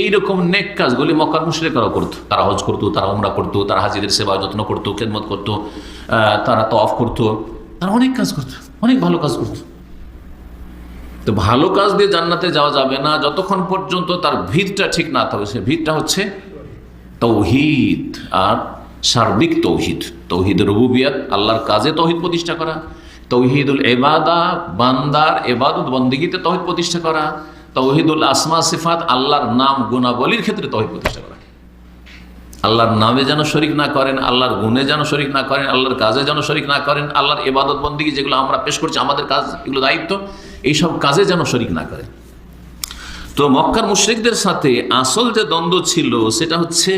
এইরকম নেক কাজগুলি মক্কার মুশরিকরাও করতো। তারা হজ করতো, তারা উমরা করতো, তারা হাজিদের সেবা যত্ন করতো, খেদমত করতো তারা তফ করতো। তারা অনেক কাজ করতো, অনেক ভালো কাজ করতো। তো ভালো কাজ দিয়ে জান্নাতে যাওয়া যাবে না, যতক্ষণ পর্যন্ত তার ভিতটা ঠিক না থাকবে সে ভিতটা হচ্ছে তৌহিদ আর সার্বিক তৌহিদ। তৌহিদ রবুবিয়াত, আল্লাহর কাজে তৌহিদ প্রতিষ্ঠা করা। তৌহিদুল এবাদা বান্দার এবাদত বন্দিগিতে তৌহিদ প্রতিষ্ঠা করা। তৌহিদুল আসমা সিফাত আল্লাহর নাম গুণাবলীর ক্ষেত্রে তৌহিদ প্রতিষ্ঠা করা। আল্লাহর নামে যেন শরিক না করেন, আল্লাহর গুণে যেন শরিক না করেন, আল্লাহর কাজে যেন শরিক না করেন, আল্লাহর এবাদত বন্দিগি যেগুলো আমরা পেশ করছি, আমাদের কাজ, এগুলো দায়িত্ব, এইসব কাজে যেন শরিক না করেন। তো মক্কার মুশ্রিকদের সাথে আসল যে দ্বন্দ্ব ছিল, সেটা হচ্ছে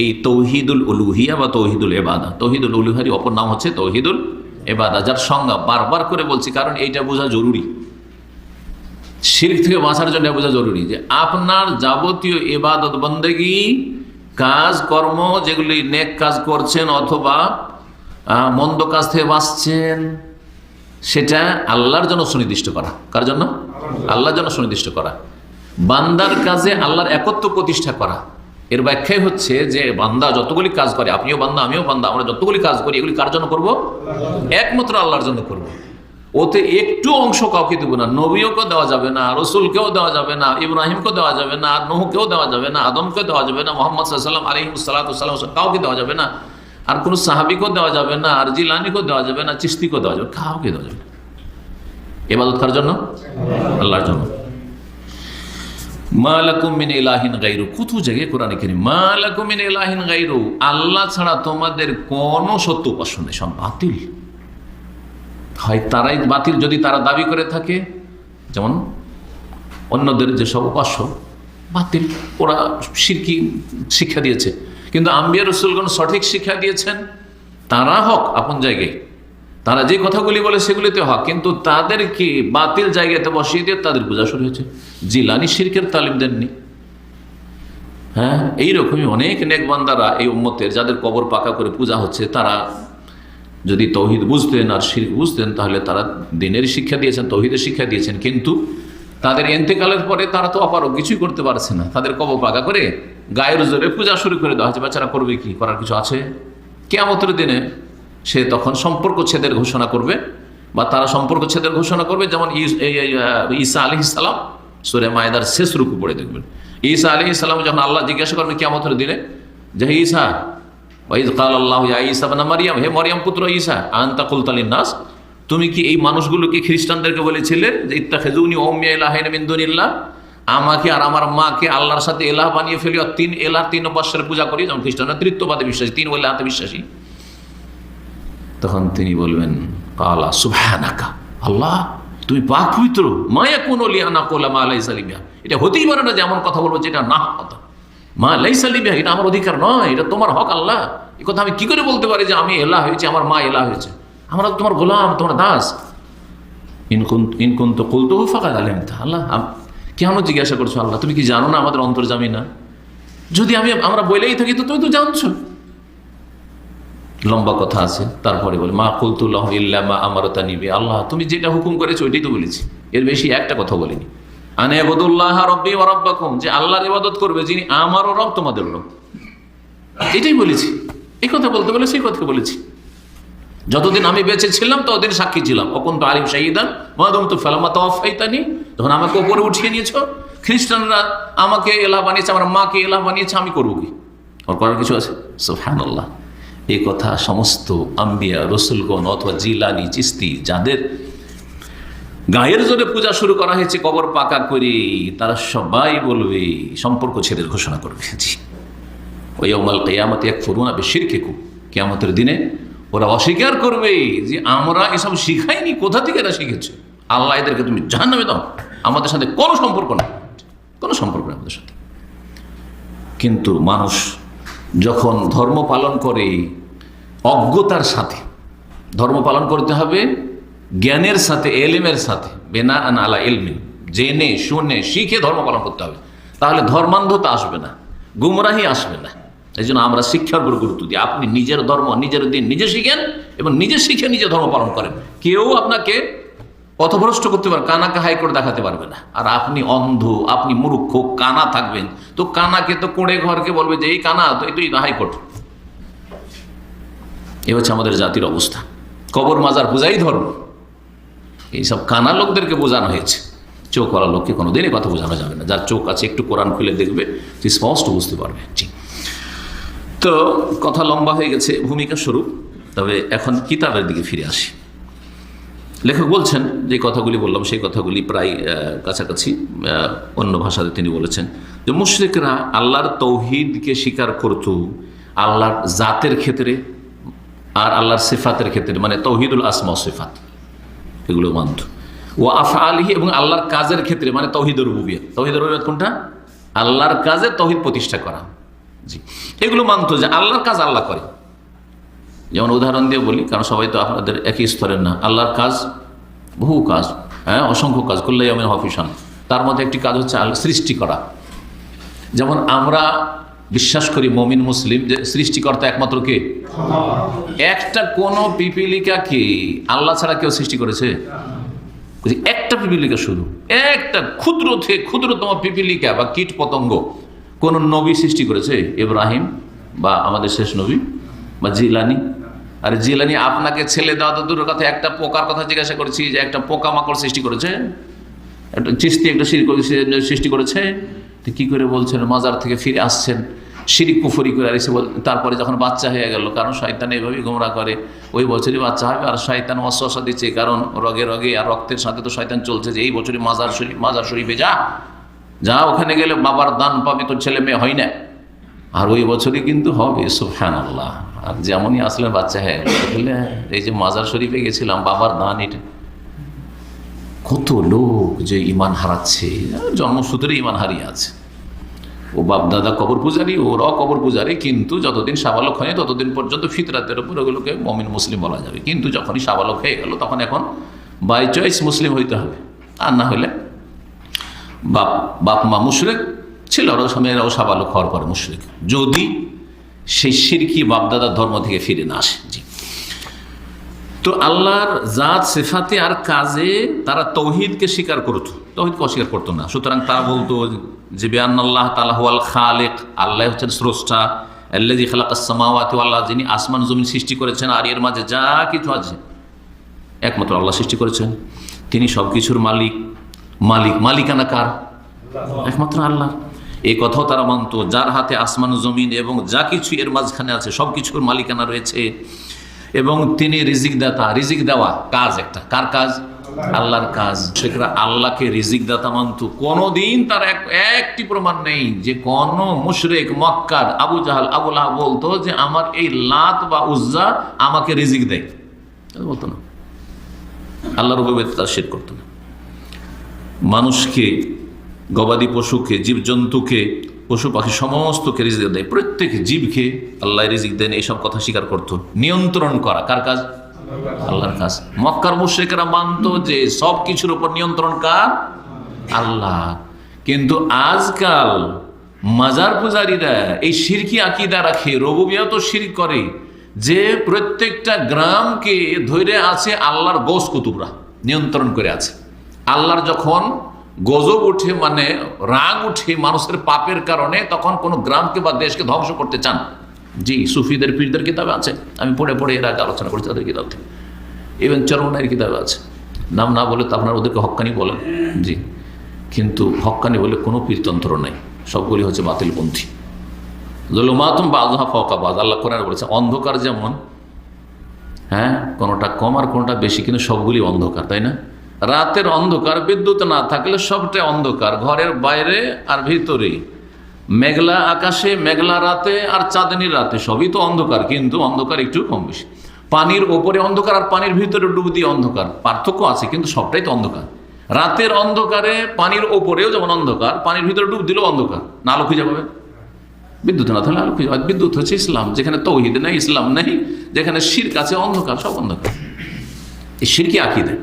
এই তৌহিদুল উলুহিয়া বা তৌহিদুল এবাদা তৌহিদুল উলুহারি অপর নাম হচ্ছে তৌহিদুল এবাদা যার সংজ্ঞা বারবার করে বলছি, কারণ এইটা বোঝা জরুরি। শির্ক থেকে বাঁচার জন্য বোঝা জরুরি যে আপনার যাবতীয় এবাদত বন্দেগি, কাজ, কর্ম যেগুলি নেক কাজ করছেন অথবা মন্দ কাজ থেকে বাঁচছেন, সেটা আল্লাহর জন্য সুনির্দিষ্ট করা। কার জন্য? আল্লাহর জন্য সুনির্দিষ্ট করা। বান্দার কাজে আল্লাহর একত্ব প্রতিষ্ঠা করা। এর ব্যাখ্যাই হচ্ছে যে বান্দা যতগুলি কাজ করে, আপনিও বান্দা, আমিও বান্দা, আমরা যতগুলি কাজ করি, এগুলি কার জন্য করব? একমাত্র আল্লাহর জন্য করব। ওতে একটু অংশ কাউকে দেবো না নবীকেও দেওয়া যাবে না রসুলকেও দেওয়া যাবে না ইব্রাহিমকেও দেওয়া যাবে না নহকেও দেওয়া যাবে না আদমকেও দেওয়া যাবে না মোহাম্মদ সাল্লাম আলহিম সাল্লাম কাউকে দেওয়া যাবে না আর কোনো সাহাবিকেও দেওয়া যাবে না আর জিলানিকেও দেওয়া যাবে না চিস্তিকেও দেওয়া যাবে কাউকে দেওয়া যাবে না এবাদত কার জন্য আল্লাহর জন্য মিন মিন ইলাহিন গাইরু আল্লাহ ছাড়া তোমাদের কোনো সত্য নেই সব বাতিল হয় তারাই বাতিল, যদি তারা দাবি করে থাকে, যেমন অন্যদের যেসব উপাস্য, বাতিল, ওরা শিরকি শিক্ষা দিয়েছে। কিন্তু আম্বিয়া রসুলগণ সঠিক শিক্ষা দিয়েছেন, তারা হক আপন জায়গায়। তারা যে কথাগুলি বলে সেগুলিতে হক, কিন্তু তাদেরকে বাতিল জায়গাতে বসিয়ে দিয়ে তাদের পূজা শুরু হয়েছে। জিলানি শিরকের তালিম দেননি। হ্যাঁ এইরকমই অনেক নেকবান্দারা এই উম্মতের, যাদের কবর পাকা করে পূজা হচ্ছে, তারা যদি তৌহিদ বুঝতেন আর শির বুঝতেন, তাহলে তারা দিনের শিক্ষা দিয়েছেন, তৌহিদের শিক্ষা দিয়েছেন। কিন্তু তাদের এন্তেকালের পরে তারা তো অপারক কিছুই করতে পারছে না। তাদের কব পাকা করে গায়ের জোরে পূজা শুরু করে দেওয়া হচ্ছে বাচ্চারা করবে কি? করার কিছু আছে? কেয়ামতের দিনে সে তখন সম্পর্ক ছেদের ঘোষণা করবে বা তারা সম্পর্ক ছেদের ঘোষণা করবে। যেমন ঈসা আলি ইসালাম সুরে মায়েদার শেষ রুকু পড়ে দেখবেন। ঈসা আলি ইসলাম যখন আল্লাহ জিজ্ঞাসা করবে কেয়ামতের দিনে, যে ঈসা ওয়াইদ কাল আল্লাহ ঈসা বানা মারিয়াম হে মরিয়াম পুত্র ঈসা আন্তা কুলতালিন নাস তুমি কি এই মানুষগুলোকে খ্রিস্টানদেরকে বলেছিলে যে ইত্তা খেজুনি ওমিয়া ইলাহিন মিন্দুনিল্লাহ আমাকে আর আমার মাকে আল্লাহর সাথে এলাহ বানিয়ে ফেলি আর তিন এলাহ, তিন অবশ্যের পূজা করি যেমন খ্রিস্টানরা তৃত্ববাদে বিশ্বাসী, তিন এলাহাতে বিশ্বাসী। তখন তিনি বলবেন, কালা সুবহানাকা, আল্লাহ, তুমি পাক পবিত্র মায়া কোন লিয়ানা কোলা মা আলাই সালিমিয়া এটা হতেই পারে না যে এমন কথা বলব যেটা না কথা মা লাই সালিমিয়া এটা আমার অধিকার নয়, এটা তোমার হক, আল্লাহ। এ কথা আমি কি করে বলতে পারি যে আমি এলা হয়েছে, আমার মা এলা হয়েছে? আমরা তোমার গোলাম, তোমার দাস। ইনকুন ইনকুন তো কুলতো ফাঁকা আলেম আল্লাহ কেন জিজ্ঞাসা করছ আল্লাহ, তুমি কি জানো না আমাদের অন্তর্জামী না? যদি আমি, আমরা বলেই থাকি, তো তুমি তো জানছো। লম্বা কথা আছে, তারপরে বলে, মা কুলতুল্লাহ ইল্লা মা আমারতা নিবে আল্লাহ, তুমি যেটা হুকুম করেছ, ওইটাই তো বলেছি। এর বেশি একটা কথা বলিনি। আনে বদুল্লাহ রব্বি ও রব্বাকুম, যে আল্লাহর ইবাদত করবে, যিনি আমারও রব তোমাদের রব এটাই বলেছি। এই কথা বলতে বলে সেই কথা বলেছি। যতদিন আমি বেঁচে ছিলাম, ততদিন সাক্ষী ছিলাম। অকুন তো আলিম শাহিদান মাদম তো ফেলামা তো অফাইতানি তখন আমাকে ওপরে উঠিয়ে নিয়েছ, খ্রিস্টানরা আমাকে এলাহ বানিয়েছে, আমার মাকে এলাহ বানিয়েছে, আমি করব কি? ওর করার কিছু আছে? সোফান আল্লাহ এই কথা সমস্ত আম্বিয়া, রসুলগণ অথবা জিলানি চিস্তি যাদের গায়ের জোরে পূজা শুরু করা হয়েছে, কবর পাকা করে। তারা সবাই বলবে, সম্পর্ক ছেড়ে ঘোষণা করবে ওই অমাল কেয়ামত এক ফরুন আবে শিরকেকু কেয়ামতের দিনে ওরা অস্বীকার করবে যে আমরা এসব শিখাইনি, কোথা থেকে এরা শিখেছে? আল্লাহ এদেরকে তুমি জাহান নামে দাও। আমাদের সাথে কোনো সম্পর্ক নেই। কোনো সম্পর্ক নেই আমাদের সাথে। কিন্তু মানুষ যখন ধর্ম পালন করে, অজ্ঞতার সাথে, ধর্ম পালন করতে হবে জ্ঞানের সাথে, এলেমের সাথে, বেনা আন আলা এলমিন জেনে, শুনে, শিখে ধর্ম পালন করতে হবে। তাহলে ধর্মান্ধতা আসবে না, গুমরাহি আসবে না। এই জন্য আমরা শিক্ষার উপর গুরুত্ব দিই। আপনি নিজের ধর্ম, নিজের দিন নিজে শিখেন এবং নিজে শিখে নিজে ধর্ম পালন করেন। কেউ আপনাকে পথভ্রষ্ট করতে পারবে কানাকে হাই করে দেখাতে পারবে না। আর আপনি অন্ধ, আপনি মূর্খ, কানা থাকবেন। তো কানাকে তো কোড়ে ঘরকে বলবে যে, এই কানা, তো এটাই হাইকোর্ট এ হচ্ছে আমাদের জাতির অবস্থা। কবর মাজার পূজাই ধর্ম। এইসব কানা লোকদেরকে বোঝানো হয়েছে। চোখওয়ালা লোককে কোনো দিনই কথা বোঝানো যাবে না। যার চোখ আছে, একটু কোরআন খুলে দেখবে তুই স্পষ্ট বুঝতে পারবে। জি। তো কথা লম্বা হয়ে গেছে, ভূমিকা স্বরূপ। তবে এখন কিতাবের দিকে ফিরে আসি। লেখক বলছেন, যে কথাগুলি বললাম, সেই কথাগুলি প্রায় কাছাকাছি অন্য ভাষাতে তিনি বলেছেন যে, মুশ্রিকরা আল্লাহর তৌহিদকে স্বীকার করত আল্লাহর জাতের ক্ষেত্রে আর আল্লাহর সিফাতের ক্ষেত্রে মানে তৌহিদুল আসমা সিফাত। এগুলো মানত ও আফা আলিহি এবং আল্লাহর কাজের ক্ষেত্রে মানে তৌহিদুর রুবিয়া তৌহিদুর রুবিয়ত কোনটা? আল্লাহর কাজে তহিদ প্রতিষ্ঠা করা। জি। এগুলো মানত যে আল্লাহর কাজ আল্লাহ করে। যেমন উদাহরণ দিয়ে বলি, কারণ সবাই তো আপনাদের একই স্তরের না। আল্লাহর কাজ বহু কাজ হ্যাঁ অসংখ্য কাজ। করলে আমি হফিসান তার মধ্যে একটি কাজ হচ্ছে সৃষ্টি করা। যেমন আমরা বিশ্বাস করি মমিন মুসলিম যে সৃষ্টিকর্তা একমাত্র কে? একটা কোন পিপিলিকাকে আল্লাহ ছাড়া কেউ সৃষ্টি করেছে? একটা পিপিলিকা শুধু। একটা ক্ষুদ্র থেকে ক্ষুদ্রতম পিপিলিকা বা কীট পতঙ্গ কোন নবী সৃষ্টি করেছে? ইব্রাহিম বা আমাদের শেষ নবী বা জিলানি? আর জিলানি আপনাকে ছেলে তো দূরের কথা, একটা পোকার কথা জিজ্ঞাসা করেছি যে একটা পোকা মাকড় সৃষ্টি করেছে? একটা চিস্তি একটা সৃষ্টি করেছে? তো কী করে বলছেন? মাজার থেকে ফিরে আসছেন সিঁড়ি কুফরি করে আর এসে তারপরে যখন বাচ্চা হয়ে গেল, কারণ শয়তান এইভাবেই গোমরা করে, ওই বছরই বাচ্চা হবে আর শয়তান অশ্বাসা দিচ্ছে, কারণ রগে রগে আর রক্তের সাথে তো শয়তান চলছে যে, এই বছরই মাজার শরীফ, মাজার শরীফে যা যা ওখানে গেলে বাবার দান পাবে, তোর ছেলে মেয়ে হয় না। আর ওই বছরই কিন্তু হবে সুফহান আল্লাহ আর যেমনই আসলেন বাচ্চা হয়ে তাহলে এই যে মাজার শরীফে গেছিলাম, বাবার দান এটা। কত লোক যে ইমান হারাচ্ছে। জন্মসূত্রে ইমান হারিয়ে আছে। ও বাপ দাদা কবর পূজারি ওরাও কবর পূজারি, কিন্তু যতদিন সাবালক হয়নি, ততদিন পর্যন্ত ফিতরাতের উপর ওগুলোকে মমিন মুসলিম বলা যাবে। কিন্তু যখনই সাবালক হয়ে গেল, তখন এখন বাই চয়েস মুসলিম হইতে হবে। আর না হলে বাপ বাপ মা মুশরেক ছিল, ওরা মেয়েরাও সাবালক হওয়ার পরে মুশরেক। যদি সেই সিরকি বাপদাদার ধর্ম থেকে ফিরে না আসে। জি। তো আল্লাহর জাত, সেফাতে আর কাজে তারা তৌহিদকে স্বীকার করত। তৌহিদকে অস্বীকার করতো না। সুতরাং তারা বলতো যে বেআন আল্লাহ তালাহুয়াল খালেক, আল্লাহ হচ্ছেন স্রষ্টা। আল্লাজি খালাকাসমাওয়াতি আল্লাহ যিনি আসমান জমিন সৃষ্টি করেছেন আর এর মাঝে যা কিছু আছে। একমাত্র আল্লাহ সৃষ্টি করেছেন। তিনি সব কিছুর মালিক। মালিক, মালিকানা কার? একমাত্র আল্লাহ। এই কথাও তারা মানত। যার হাতে আসমান, জমিন এবং যা কিছু এর মাঝখানে আছে সব কিছুর মালিকানা রয়েছে। এবং তিনি রিজিক দাতা। রিজিক দেওয়া কাজ একটা। কার কাজ? আল্লাহর কাজ। সেখানে আল্লাহকে রিজিক দাতা মানত। কোনোদিন তার এক একটি প্রমাণ নেই যে কোন মুশরেক, মক্কার আবু জাহাল আবুল্লাহ বলতো যে আমার এই লাত বা উজ্জা আমাকে রিজিক দেয়। বলতো না। আল্লাহ রবিবেদ তার শের করতো না। মানুষকে, গবাদি পশুকে, জীবজন্তুকে পশু পাখি সমস্তকে রিজিক দেয় প্রত্যেক জীবকে আল্লাহ রিজিক দেন, এইসব কথা স্বীকার করতো। নিয়ন্ত্রণ করা, কার কাজ? আল্লাহর কাজ। মক্কার মুশ্রিকরা মানতো যে সব কিছুর উপর নিয়ন্ত্রণ কার? আল্লাহ। কিন্তু আজকাল মাজার পূজারীরা এই সিরকি আকিদা রাখে রবুবিয়া তো শির করে, যে প্রত্যেকটা গ্রামকে ধরে আছে আল্লাহর গোস কুতুবরা নিয়ন্ত্রণ করে আছে। আল্লাহর যখন গজব উঠে মানে রাগ উঠে মানুষের পাপের কারণে তখন কোনো গ্রামকে বা দেশকে ধ্বংস করতে চান। জি, সুফিদের, পীরদের কিতাবে আছে। আমি পড়ে পড়ে এর আগে আলোচনা করেছি, তাদের কিতাব থেকে। ইভেন চরমনাইয়ের কিতাবে আছে। নাম না বলে তো আপনারা ওদেরকে হক্কানি বলেন। জি, কিন্তু হক্কানি বলে কোনো পীরতন্ত্র নেই। সবগুলি হচ্ছে বাতিলপন্থী। জলমাতম বা আজহা ফকাবাদ আল্লাহ কোরআন বলেছে, অন্ধকার যেমন হ্যাঁ কোনোটা কম আর কোনোটা বেশি, কিন্তু সবগুলি অন্ধকার, তাই না? রাতের অন্ধকার, বিদ্যুৎ না থাকলে সবটাই অন্ধকার, ঘরের বাইরে আর ভিতরে মেঘলা আকাশে, মেঘলা রাতে আর চাঁদনি রাতে সবই তো অন্ধকার, কিন্তু অন্ধকার একটু কম বেশি। পানির ওপরে অন্ধকার আর পানির ভিতরে ডুব দিয়ে অন্ধকার, পার্থক্য আছে, কিন্তু সবটাই তো অন্ধকার। রাতের অন্ধকারে পানির ওপরেও যেমন অন্ধকার, পানির ভিতরে ডুব দিলেও অন্ধকার। না আলো খুঁজে পাবে? বিদ্যুৎ না তাহলে আলো খুঁজে বিদ্যুৎ হচ্ছে ইসলাম, যেখানে তৌহিদ নেই, ইসলাম নেই, যেখানে শির কাছে অন্ধকার, সব অন্ধকার। এই শিরকি আঁকি দেয়